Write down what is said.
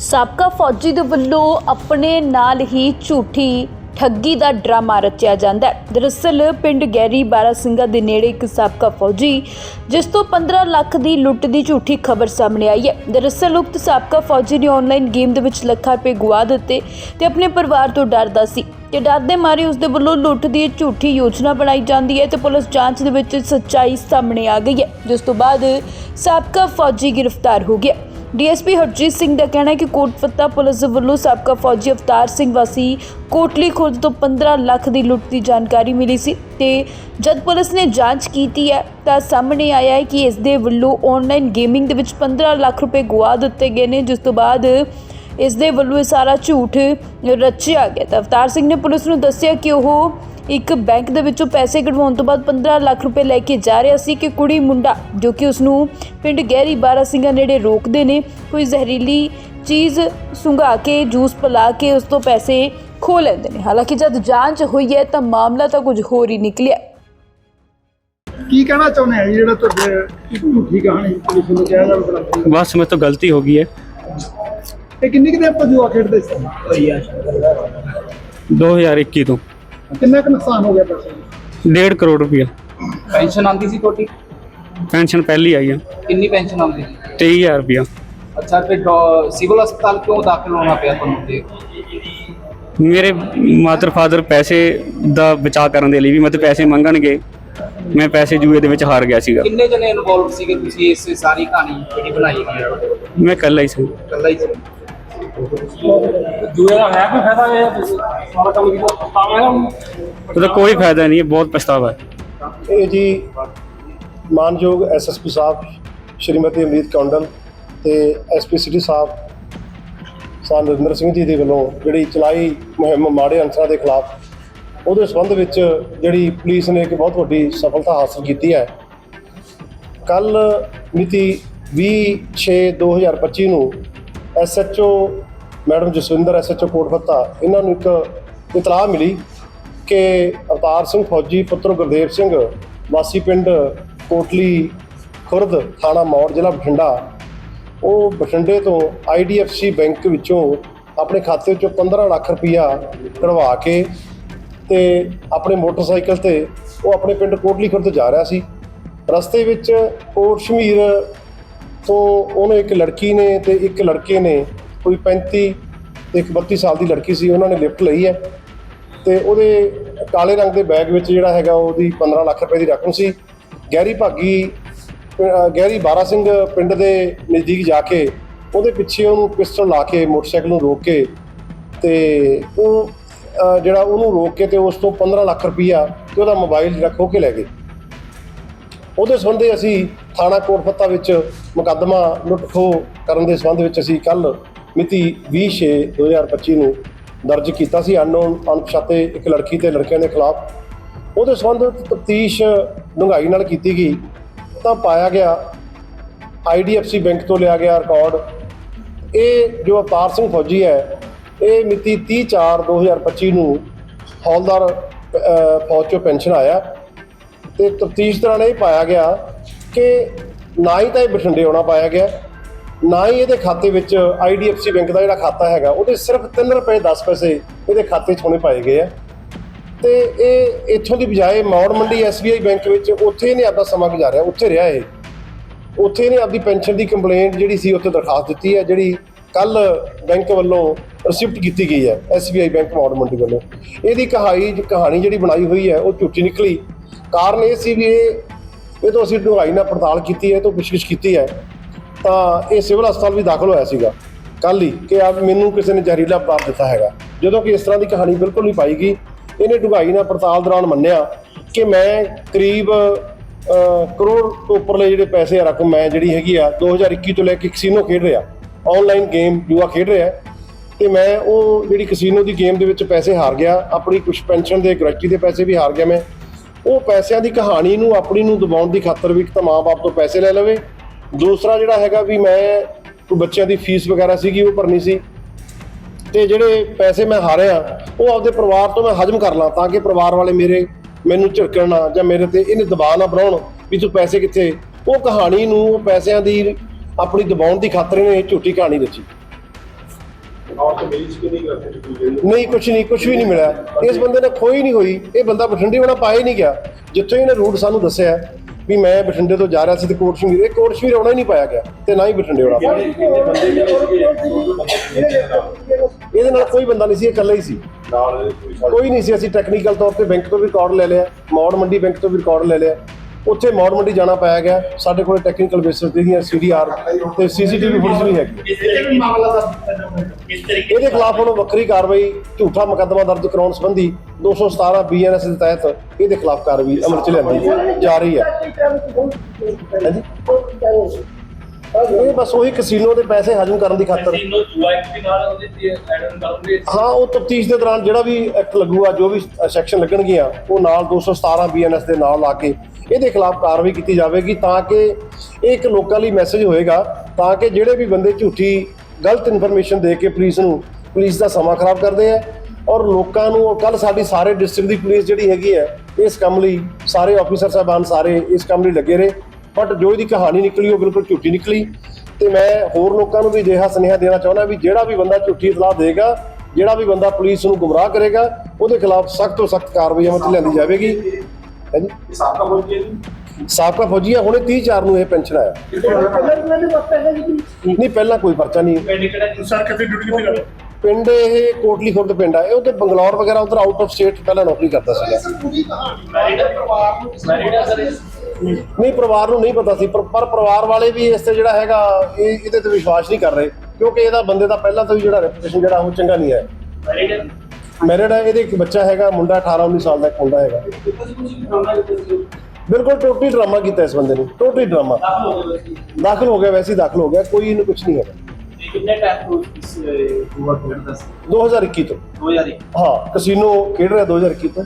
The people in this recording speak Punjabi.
ਸਾਬਕਾ ਫੌਜੀ ਦੇ ਵੱਲੋਂ ਆਪਣੇ ਨਾਲ ਹੀ ਝੂਠੀ ਠੱਗੀ ਦਾ ਡਰਾਮਾ ਰਚਿਆ ਜਾਂਦਾ ਹੈ। ਦਰਅਸਲ, ਪਿੰਡ ਗੈਰੀ ਬਾਰਾਸਿੰਗਾ ਦੇ ਨੇੜੇ ਇੱਕ ਸਾਬਕਾ ਫੌਜੀ, ਜਿਸ ਤੋਂ 15 ਲੱਖ ਦੀ ਲੁੱਟ ਦੀ ਝੂਠੀ ਖਬਰ ਸਾਹਮਣੇ ਆਈ ਹੈ। ਦਰਅਸਲ, ਉਕਤ ਸਾਬਕਾ ਫੌਜੀ ਨੇ ਆਨਲਾਈਨ ਗੇਮ ਦੇ ਵਿੱਚ ਲੱਖਾਂ ਰੁਪਏ ਗੁਆ ਦਿੱਤੇ ਤੇ ਆਪਣੇ ਪਰਿਵਾਰ ਤੋਂ ਡਰਦਾ ਸੀ ਤੇ ਡਰ ਦੇ ਮਾਰੇ ਉਸ ਦੇ ਵੱਲੋਂ ਲੁੱਟ ਦੀ ਝੂਠੀ ਯੋਜਨਾ ਬਣਾਈ ਜਾਂਦੀ ਹੈ ਤੇ ਪੁਲਿਸ ਜਾਂਚ ਦੇ ਵਿੱਚ ਸੱਚਾਈ ਸਾਹਮਣੇ ਆ ਗਈ ਹੈ, ਜਿਸ ਤੋਂ ਬਾਅਦ ਸਾਬਕਾ ਫੌਜੀ ਗ੍ਰਿਫਤਾਰ ਹੋ ਗਿਆ। ਡੀਐਸਪੀ ਹਰਜੀਤ ਸਿੰਘ ਦਾ ਕਹਿਣਾ ਹੈ ਕਿ ਕੋਟਫੱਤਾ ਪੁਲਿਸ ਵੱਲੋਂ ਸਾਬਕਾ ਫੌਜੀ ਅਵਤਾਰ ਸਿੰਘ ਵਾਸੀ ਕੋਟਲੀ ਖੁਰਦ ਤੋਂ 15 ਲੱਖ ਦੀ ਲੁੱਟ ਦੀ ਜਾਣਕਾਰੀ ਮਿਲੀ ਸੀ ਤੇ ਜਦ ਪੁਲਿਸ ਨੇ ਜਾਂਚ ਕੀਤੀ ਹੈ ਤਾਂ ਸਾਹਮਣੇ ਆਇਆ ਹੈ ਕਿ ਇਸ ਦੇ ਵੱਲੋਂ ਆਨਲਾਈਨ ਗੇਮਿੰਗ ਦੇ ਵਿੱਚ 15 ਲੱਖ ਰੁਪਏ ਗੁਆ ਦਿੱਤੇ ਗਏ ਨੇ, ਜਿਸ ਤੋਂ ਬਾਅਦ ਇਸ ਦੇ ਵੱਲੋਂ ਇਹ ਸਾਰਾ ਝੂਠ ਰਚਿਆ ਗਿਆ। ਤਾਂ ਅਵਤਾਰ ਸਿੰਘ ਨੇ ਪੁਲਿਸ ਨੂੰ ਦੱਸਿਆ ਕਿ ਉਹ ਇੱਕ ਬੈਂਕ ਦੇ ਵਿੱਚੋਂ ਪੈਸੇ ਕਢਵਾਉਣ ਤੋਂ ਬਾਅਦ 15 ਲੱਖ ਰੁਪਏ ਲੈ ਕੇ ਜਾ ਰਿਹਾ ਸੀ ਕਿ ਕੁੜੀ ਮੁੰਡਾ ਜੋ ਕਿ ਉਸ ਨੂੰ ਪਿੰਡ ਗਹਿਰੀ ਬਾਰਾ ਸਿੰਘਾ ਨੇੜੇ ਰੋਕਦੇ ਨੇ ਕੋਈ ਜ਼ਹਿਰੀਲੀ ਚੀਜ਼ ਸੁੰਘਾ ਕੇ ਜੂਸ ਪਿਲਾ ਕੇ ਉਸ ਤੋਂ ਪੈਸੇ ਖੋ ਲੈਂਦੇ ਨੇ। ਹਾਲਾਂਕਿ ਜਦ ਜਾਂਚ ਹੋਈ ਹੈ ਤਾਂ ਮਾਮਲਾ ਤਾਂ ਕੁਝ ਹੋਰ ਹੀ ਨਿਕਲਿਆ। ਕੀ ਕਹਿਣਾ ਚਾਹੁੰਦੇ ਆ ਜਿਹੜਾ ਤੁਹਾਡੇ ਝੂਠੀ ਕਹਾਣੀ ਪੁਲਿਸ ਨੂੰ ਕਹਿ ਬਸ ਮੇਰੇ ਤੋਂ ਗਲਤੀ ਹੋ ਗਈ ਹੈ। ਇਹ ਕਿੰਨੀ ਕਿਤੇ ਆਪਾਂ ਜੂਆ ਖੇਡਦੇ ਸੀ? 2021 ਤੋਂ। ਕਿੰਨਾ ਕੁ ਨੁਕਸਾਨ ਹੋ ਗਿਆ ਪੈਸੇ ਦਾ? ਡੇਢ ਕਰੋੜ ਰੁਪਇਆ। ਪੈਨਸ਼ਨ ਆਉਂਦੀ ਸੀ ਤੁਹਾਡੀ? ਪੈਨਸ਼ਨ ਪਹਿਲੀ ਆਈ ਆ। ਕਿੰਨੀ ਪੈਨਸ਼ਨ ਆਉਂਦੀ ਸੀ? 23000 ਰੁਪਇਆ। ਅੱਛਾ ਫਿਰ ਡੋ- ਸਿਵਲ ਹਸਪਤਾਲ ਕਿਉਂ ਦਾਖਲ ਹੋਣਾ ਪਿਆ ਤੁਹਾਨੂੰ ਤੇ? ਮੇਰੇ ਮਾਤਰ ਫਾਦਰ ਪੈਸੇ ਦਾ ਬਚਾਅ ਕਰਨ ਦੇ ਲਈ ਵੀ ਮਤੇ ਪੈਸੇ ਮੰਗਣਗੇ। ਮੈਂ ਪੈਸੇ ਜੂਏ ਦੇ ਵਿੱਚ ਹਾਰ ਗਿਆ ਸੀਗਾ। ਕਿੰਨੇ ਜਣੇ ਇਨਵੋਲਵ ਸੀਗੇ ਤੁਸੀਂ ਇਸ ਸਾਰੀ ਕਹਾਣੀ ਜਿਹੜੀ ਬਣਾਈ ਗਈ ਹੈ? ਮੈਂ ਇਕੱਲਾ ਹੀ ਸੀ। ਇਕੱਲਾ ਹੀ ਸੀ। ਜੂਏ ਦਾ ਹੈ ਕੋਈ ਫਾਇਦਾ ਇਹ ਸਾਰਾ ਕੰਮ ਕੀਤਾ ਪਾਵਾਂਗਾ ਉਹਦਾ ਕੋਈ ਫਾਇਦਾ ਨਹੀਂ ਹੈ, ਬਹੁਤ ਪਛਤਾਵਾ ਹੈ। ਇਹ ਜੀ ਮਾਨਯੋਗ ਐਸਐਸਪੀ ਸਾਹਿਬ, ਸ਼੍ਰੀਮਤੀ ਅਮਰੀਤ ਕੌਂਡਲ ਤੇ ਐਸਪੀ ਸਿਟੀ ਸਾਹਿਬ ਸਾਨ ਨਰਿੰਦਰ ਸਿੰਘ ਜੀ ਦੇ ਵੱਲੋਂ ਜਿਹੜੀ ਚਲਾਈ ਮੁਹਿੰਮ ਮਾੜੇ ਅਨਸਰਾਂ ਦੇ ਖਿਲਾਫ, ਉਹਦੇ ਸੰਬੰਧ ਵਿੱਚ ਜਿਹੜੀ ਪੁਲਿਸ ਨੇ ਇੱਕ ਬਹੁਤ ਵੱਡੀ ਸਫਲਤਾ ਹਾਸਲ ਕੀਤੀ ਹੈ। ਕੱਲ ਮਿਤੀ 20/6/2025 ਨੂੰ SHO madam Jaswinder SHO Kotfatta ਇਹਨਾਂ ਨੂੰ ਇੱਕ ਇਤਲਾਹ ਮਿਲੀ ਕਿ ਅਵਤਾਰ ਸਿੰਘ ਫੌਜੀ, ਪੁੱਤਰ ਗੁਰਦੇਵ ਸਿੰਘ, ਵਾਸੀ ਪਿੰਡ ਕੋਟਲੀ ਖੁਰਦ, ਥਾਣਾ ਮੌੜ, ਜ਼ਿਲ੍ਹਾ ਬਠਿੰਡਾ, ਉਹ ਬਠਿੰਡੇ ਤੋਂ ਆਈਡੀਐਫਸੀ ਬੈਂਕ ਵਿੱਚੋਂ ਆਪਣੇ ਖਾਤੇ ਵਿੱਚੋਂ 15 ਲੱਖ ਰੁਪਈਆ ਕਢਵਾ ਕੇ ਤੇ ਆਪਣੇ ਮੋਟਰਸਾਈਕਲ ਤੇ ਉਹ ਆਪਣੇ ਪਿੰਡ ਕੋਟਲੀ ਖੁਰਦ ਜਾ ਰਿਹਾ ਸੀ। ਰਸਤੇ ਵਿੱਚ ਕੋਟ ਸ਼ਮੀਰ ਤੋਂ ਉਹਨੂੰ ਇੱਕ ਲੜਕੀ ਨੇ ਤੇ ਇੱਕ ਲੜਕੇ ਨੇ, ਕੋਈ 35 ਤੇ ਇੱਕ 32 ਸਾਲ ਦੀ ਲੜਕੀ ਸੀ, ਉਹਨਾਂ ਨੇ ਲਿਫਟ ਲਈ ਹੈ ਤੇ ਉਹਦੇ ਕਾਲੇ ਰੰਗ ਦੇ ਬੈਗ ਵਿੱਚ ਜਿਹੜਾ ਹੈਗਾ ਉਹਦੀ 15 ਲੱਖ ਰੁਪਏ ਦੀ ਰਕਮ ਸੀ। ਗਹਿਰੀ ਭਾਗੀ ਗਹਿਰੀ ਬਾਰਾ ਸਿੰਘ ਪਿੰਡ ਦੇ ਨਜ਼ਦੀਕ ਜਾ ਕੇ ਉਹਦੇ ਪਿੱਛੇ ਉਹਨੂੰ ਪਿਸਟਲ ਲਾ ਕੇ ਮੋਟਰਸਾਈਕਲ ਨੂੰ ਰੋਕ ਕੇ ਤੇ ਉਹ ਜਿਹੜਾ ਉਹਨੂੰ ਰੋਕ ਕੇ ਤੇ ਉਸ ਤੋਂ 15 ਲੱਖ ਰੁਪਈਆ ਤੇ ਉਹਦਾ ਮੋਬਾਈਲ ਜਿਹੜਾ ਖੋਹ ਕੇ ਲੈ ਗਏ। ਉਹਦੇ ਸੰਬੰਧੇ ਅਸੀਂ ਥਾਣਾ ਕੋਟਫੱਤਾ ਵਿੱਚ ਮੁਕੱਦਮਾ ਲੁੱਟ ਖੋਹ ਕਰਨ ਦੇ ਸੰਬੰਧ ਵਿੱਚ ਅਸੀਂ ਕੱਲ ਮਿਤੀ 20/6/2025 ਨੂੰ ਦਰਜ ਕੀਤਾ ਸੀ। ਅਨਨੋਨ ਅਣਪਛਾਤੇ ਇੱਕ ਲੜਕੀ ਤੇ ਲੜਕਿਆਂ ਦੇ ਖਿਲਾਫ ਉਹਦੇ ਸੰਬੰਧ ਤਫਤੀਸ਼ ਡੂੰਘਾਈ ਨਾਲ ਕੀਤੀ ਗਈ। ਤਾਂ ਪਾਇਆ ਗਿਆ ਆਈਡੀਐਫਸੀ ਬੈਂਕ ਤੋਂ ਲਿਆ ਗਿਆ ਰਿਕਾਰਡ। ਇਹ ਜੋ ਅਵਤਾਰ ਸਿੰਘ ਫੌਜੀ ਹੈ, ਇਹ ਮਿਤੀ 30/4/2025 ਨੂੰ ਹੌਲਦਾਰ ਫੌਜ ਚੋਂ ਪੈਨਸ਼ਨ ਆਇਆ। ਤੇ ਤਫਤੀਸ਼ ਦੌਰਾਨ ਇਹ ਪਾਇਆ ਗਿਆ ਕਿ ਨਾ ਹੀ ਤਾਂ ਇਹ ਬਠਿੰਡੇ ਆਉਣਾ ਪਾਇਆ ਗਿਆ, ਨਾ ਹੀ ਇਹਦੇ ਖਾਤੇ ਵਿੱਚ ਆਈਡੀਐਫਸੀ ਬੈਂਕ ਦਾ ਜਿਹੜਾ ਖਾਤਾ ਹੈਗਾ, ਉਹਦੇ ਸਿਰਫ 3 ਰੁਪਏ 10 ਪੈਸੇ ਇਹਦੇ ਖਾਤੇ 'ਚ ਹੋਣੇ ਪਾਏ ਗਏ ਆ। ਤੇ ਇਹ ਇੱਥੋਂ ਦੀ ਬਜਾਏ ਮੌੜ ਮੰਡੀ ਐਸਬੀਆਈ ਬੈਂਕ ਵਿੱਚ ਉੱਥੇ ਇਹਨੇ ਆਪਣਾ ਸਮਾਂ ਗੁਜ਼ਾਰਿਆ, ਉੱਥੇ ਰਿਹਾ ਇਹ। ਉੱਥੇ ਇਹਨੇ ਆਪਣੀ ਪੈਨਸ਼ਨ ਦੀ ਕੰਪਲੇਂਟ ਜਿਹੜੀ ਸੀ ਉੱਥੇ ਦਰਖਾਸਤ ਦਿੱਤੀ ਹੈ, ਜਿਹੜੀ ਕੱਲ ਬੈਂਕ ਵੱਲੋਂ ਰਿਸਿਪਟ ਕੀਤੀ ਗਈ ਹੈ ਐਸਬੀਆਈ ਬੈਂਕ ਮੌੜ ਮੰਡੀ ਵੱਲੋਂ। ਇਹਦੀ ਕਹਾਣੀ ਕਹਾਣੀ ਜਿਹੜੀ ਬਣਾਈ ਹੋਈ ਹੈ, ਉਹ ਝੂਠੀ ਨਿਕਲੀ। ਕਾਰਨ ਇਹ ਸੀ ਵੀ ਇਹ ਇਹ ਤੋਂ ਅਸੀਂ ਡੂੰਘਾਈ ਨਾਲ ਪੜਤਾਲ ਕੀਤੀ ਹੈ, ਇਹ ਤੋਂ ਪੁੱਛਗਿੱਛ ਕੀਤੀ ਹੈ। ਤਾਂ ਇਹ ਸਿਵਲ ਹਸਪਤਾਲ ਵੀ ਦਾਖਲ ਹੋਇਆ ਸੀਗਾ। ਕੱਲ ਹੀ ਕਿ ਆ ਮੈਨੂੰ ਕਿਸੇ ਨੇ ਜ਼ਹਿਰੀਲਾ ਪਦਾਰਥ ਦਿੱਤਾ ਹੈਗਾ। ਜਦੋਂ ਕਿ ਇਸ ਤਰ੍ਹਾਂ ਦੀ ਕਹਾਣੀ ਬਿਲਕੁਲ ਨਹੀਂ ਪਾਈ ਗਈ। ਇਹਨੇ ਡੂੰਘਾਈ ਨਾਲ ਪੜਤਾਲ ਦੌਰਾਨ ਮੰਨਿਆ ਕਿ ਮੈਂ ਕਰੀਬ ਕਰੋੜ ਤੋਂ ਉੱਪਰਲੇ ਜਿਹੜੇ ਪੈਸੇ ਆ ਰਕਮ ਮੈਂ ਜਿਹੜੀ ਹੈਗੀ ਆ 2021 ਤੋਂ ਲੈ ਕੇ ਕਸੀਨੋ ਖੇਡ ਰਿਹਾ। ਆਨਲਾਈਨ ਗੇਮ ਜੂਆ ਖੇਡ ਰਿਹਾ। ਤੇ ਮੈਂ ਉਹ ਜਿਹੜੀ ਕਸੀਨੋ ਦੀ ਗੇਮ ਦੇ ਵਿੱਚ ਪੈਸੇ ਹਾਰ ਗਿਆ, ਆਪਣੀ ਕੁਝ ਪੈਨਸ਼ਨ ਦੇ ਗਰੰਟੀ ਦੇ ਪੈਸੇ ਵੀ ਹਾਰ ਗਿਆ ਮੈਂ। ਉਹ ਪੈਸਿਆਂ ਦੀ ਕਹਾਣੀ ਨੂੰ, ਆਪਣੀ ਨੂੰ ਦਬਾਉਣ ਦੀ ਖਾਤਰ ਵੀ ਇੱਕ ਤਾਂ ਮਾਂ-ਬਾਪ ਤੋਂ ਪੈਸੇ ਲੈ ਲਵੇ। ਦੂਸਰਾ ਜਿਹੜਾ ਹੈਗਾ ਵੀ ਮੈਂ ਕੋਈ ਬੱਚਿਆਂ ਦੀ ਫੀਸ ਵਗੈਰਾ ਸੀਗੀ, ਉਹ ਭਰਨੀ ਸੀ। ਤੇ ਜਿਹੜੇ ਪੈਸੇ ਮੈਂ ਹਾਰਿਆ, ਉਹ ਆਪਦੇ ਪਰਿਵਾਰ ਤੋਂ ਮੈਂ ਹਜਮ ਕਰ ਲਾਂ ਤਾਂ ਕਿ ਪਰਿਵਾਰ ਵਾਲੇ ਮੇਰੇ ਮੈਨੂੰ ਝਿੜਕਣ ਨਾ ਜਾਂ ਮੇਰੇ ਤੇ ਇਹਨੇ ਦਬਾਅ ਨਾ ਬਣਾਉਣ ਵੀ ਤੂੰ ਪੈਸੇ ਕਿੱਥੇ। ਉਹ ਕਹਾਣੀ ਨੂੰ, ਉਹ ਪੈਸਿਆਂ ਦੀ ਆਪਣੀ ਦਬਾਉਣ ਦੀ ਖਾਤਰ ਇਹਨੇ ਝੂਠੀ ਕਹਾਣੀ ਰਚੀ ਨਹੀਂ ਕੁਝ ਨਹੀਂ ਕੁਝ ਵੀ ਨਹੀਂ ਮਿਲਿਆ। ਇਸ ਬੰਦੇ ਨੇ ਖੋਈ ਨਹੀਂ ਹੋਈ। ਇਹ ਬੰਦਾ ਬਠਿੰਡੇ ਹੋਣਾ ਪਾਇਆ ਨਹੀਂ ਗਿਆ। ਜਿੱਥੇ ਇਹਨੇ ਰੂਟ ਸਾਨੂੰ ਦੱਸਿਆ ਵੀ ਮੈਂ ਬਠਿੰਡੇ ਤੋਂ ਜਾ ਰਿਹਾ ਸੀ ਤੇ ਕੋਟ ਸ਼ਮੀਰ ਇਹ ਕੋਟ ਸ਼ਮੀਰ ਆਉਣਾ ਹੀ ਨਹੀਂ ਪਾਇਆ ਗਿਆ ਤੇ ਨਾ ਹੀ ਬਠਿੰਡੇ ਹੋਣਾ ਪਾਇਆ। ਇਹਦੇ ਨਾਲ ਕੋਈ ਬੰਦਾ ਨਹੀਂ ਸੀ ਇਹ ਇਕੱਲਾ ਹੀ ਸੀ। ਕੋਈ ਨਹੀਂ ਸੀ। ਅਸੀਂ ਟੈਕਨੀਕਲ ਤੌਰ ਤੇ ਬੈਂਕ ਤੋਂ ਵੀ ਰਿਕਾਰਡ ਲੈ ਲਿਆ। ਮੌੜ ਮੰਡੀ ਬੈਂਕ ਤੋਂ ਵੀ ਰਿਕਾਰਡ ਲੈ ਲਿਆ। ਉੱਥੇ ਮੌੜ ਮੰਡੀ ਜਾਣਾ ਪਾਇਆ ਗਿਆ। ਸਾਡੇ ਕੋਲ ਟੈਕਨੀਕਲ ਬੇਸਿਸ ਤੇ ਦੀਆਂ ਸੀਡੀਆਰ ਤੇ ਸੀਸੀਟੀਵੀ ਫੁਟੇਜ ਵੀ ਹੈਗੀ। ਇਹਦੇ ਖਿਲਾਫ ਹੁਣ ਵੱਖਰੀ ਕਾਰਵਾਈ ਝੂਠਾ ਮੁਕੱਦਮਾ ਦਰਜ ਕਰਾਉਣ ਸੰਬੰਧੀ 217 ਬੀਐਨਐਸ ਦੇ ਤਹਿਤ ਇਹਦੇ ਖਿਲਾਫ ਕਾਰਵਾਈ ਅਮਲ ਚ ਲਿਆਂਦੀ ਜਾ ਰਹੀ ਹੈ। ਇਹ ਬਸ ਉਹੀ ਕਸੀਨੋ ਦੇ ਪੈਸੇ ਹਜਮ ਕਰਨ ਦੀ ਖਾਤਰ। ਹਾਂ ਉਹ ਤਫਤੀਸ਼ ਦੇ ਦੌਰਾਨ ਜਿਹੜਾ ਵੀ ਐਕਟ ਲੱਗੂਗਾ ਜੋ ਵੀ ਸੈਕਸ਼ਨ ਲੱਗਣਗੀਆਂ ਉਹ ਨਾਲ 217 ਬੀਐਨਐਸ ਦੇ ਨਾਲ ਲਾ ਕੇ ਇਹਦੇ ਖਿਲਾਫ ਕਾਰਵਾਈ ਕੀਤੀ ਜਾਵੇਗੀ ਤਾਂ ਕਿ ਇਹ ਇੱਕ ਲੋਕਾਂ ਲਈ ਮੈਸੇਜ ਹੋਏਗਾ ਤਾਂ ਕਿ ਜਿਹੜੇ ਵੀ ਬੰਦੇ ਝੂਠੀ ਗਲਤ ਇਨਫੋਰਮੇਸ਼ਨ ਦੇ ਕੇ ਪੁਲਿਸ ਨੂੰ, ਪੁਲਿਸ ਦਾ ਸਮਾਂ ਖਰਾਬ ਕਰਦੇ ਆ ਔਰ ਲੋਕਾਂ ਨੂੰ ਕੱਲ ਸਾਡੀ ਸਾਰੇ ਡਿਸਟ੍ਰਿਕਟ ਦੀ ਪੁਲਿਸ ਜਿਹੜੀ ਹੈਗੀ ਹੈ ਇਸ ਕੰਮ ਲਈ ਸਾਰੇ ਆਫੀਸਰ ਸਾਹਿਬਾਨ ਸਾਰੇ ਇਸ ਕੰਮ ਲਈ ਲੱਗੇ ਰਹੇ। ਬਟ ਜੋ ਇਹਦੀ ਕਹਾਣੀ ਨਿਕਲੀ, ਉਹ ਬਿਲਕੁਲ ਝੂਠੀ ਨਿਕਲੀ। ਤੇ ਮੈਂ ਹੋਰ ਲੋਕਾਂ ਨੂੰ ਵੀ ਅਜਿਹਾ ਸੁਨੇਹਾ ਦੇਣਾ ਚਾਹੁੰਦਾ ਵੀ ਜਿਹੜਾ ਵੀ ਬੰਦਾ ਝੂਠੀ ਇਤਲਾਹ ਦੇਗਾ, ਜਿਹੜਾ ਵੀ ਬੰਦਾ ਪੁਲਿਸ ਨੂੰ ਗੁੰਮਰਾਹ ਕਰੇਗਾ, ਉਹਦੇ ਖਿਲਾਫ ਸਖਤ ਤੋਂ ਸਖਤ ਕਾਰਵਾਈ ਅਮਲ 'ਚ ਲਿਆਂਦੀ ਜਾਵੇਗੀ। ਹੈ ਜੀ? ਸਾਬਕਾ ਫੌਜੀ ਆ ਹੁਣੇ 30 ਚਾਰ ਨੂੰ ਇਹ ਪੈਨਸ਼ਨ ਆਇਆ। ਨਹੀਂ ਪਹਿਲਾਂ ਕੋਈ ਪਰਚਾ ਨਹੀਂ। ਸਰ ਕਿਤੇ ਡਿਊਟੀ ਕਿਤੇ ਕਰਦੇ? ਪਿੰਡ ਇਹ ਕੋਟਲੀ ਖੁਰਦ ਪਿੰਡ ਆ। ਇਹ ਉਧਰ ਬੰਗਲੌਰ ਵਗੈਰਾ ਉਧਰ ਆਊਟ ਆਫ ਸਟੇਟ ਪਹਿਲਾਂ ਨੌਕਰੀ ਕਰਦਾ ਸੀਗਾ। ਨਹੀਂ ਪਰਿਵਾਰ ਨੂੰ ਨਹੀਂ ਪਤਾ ਸੀ ਪਰ ਪਰ ਪਰਿਵਾਰ ਵਾਲੇ ਵੀ ਇਸ ਤੇ ਜਿਹੜਾ ਹੈਗਾ ਇਹ ਇਹਦੇ ਤੇ ਵਿਸ਼ਵਾਸ ਨਹੀਂ ਕਰ ਰਹੇ ਕਿਉਂਕਿ ਇਹਦਾ ਬੰਦੇ ਦਾ ਪਹਿਲਾਂ ਤੋਂ ਹੀ ਜਿਹੜਾ ਰੈਪੂਟੇਸ਼ਨ ਜਿਹੜਾ ਉਹ ਚੰਗਾ ਨਹੀਂ ਹੈ। ਮੈਰਿਡ ਹੈ ਇਹਦੇ ਇੱਕ ਬੱਚਾ ਹੈਗਾ ਮੁੰਡਾ 18 19 ਸਾਲ ਦਾ ਇੱਕ ਮੁੰਡਾ ਹੈਗਾ। ਬਿਲਕੁਲ ਟੋਟਲੀ ਡਰਾਮਾ ਕੀਤਾ ਇਸ ਬੰਦੇ ਨੇ ਟੋਟਲੀ ਡਰਾਮਾ। ਦਾਖਲ ਹੋ ਗਿਆ ਵੈਸੇ ਹੀ। ਦਾਖਲ ਹੋ ਗਿਆ ਕੋਈ ਇਹਨੂੰ ਕੁਝ ਨਹੀਂ ਹੈਗਾ। ਕਿੰਨੇ ਟਾਈਮ ਤੋਂ ਇਸ ਹੂਆ ਖੇਡਦਾ ਸੀ? 2021 ਤੋਂ। 2001 ਹਾਂ ਕਸੀਨੋ ਖੇਡ ਰਿਹਾ 2021 ਤੋਂ।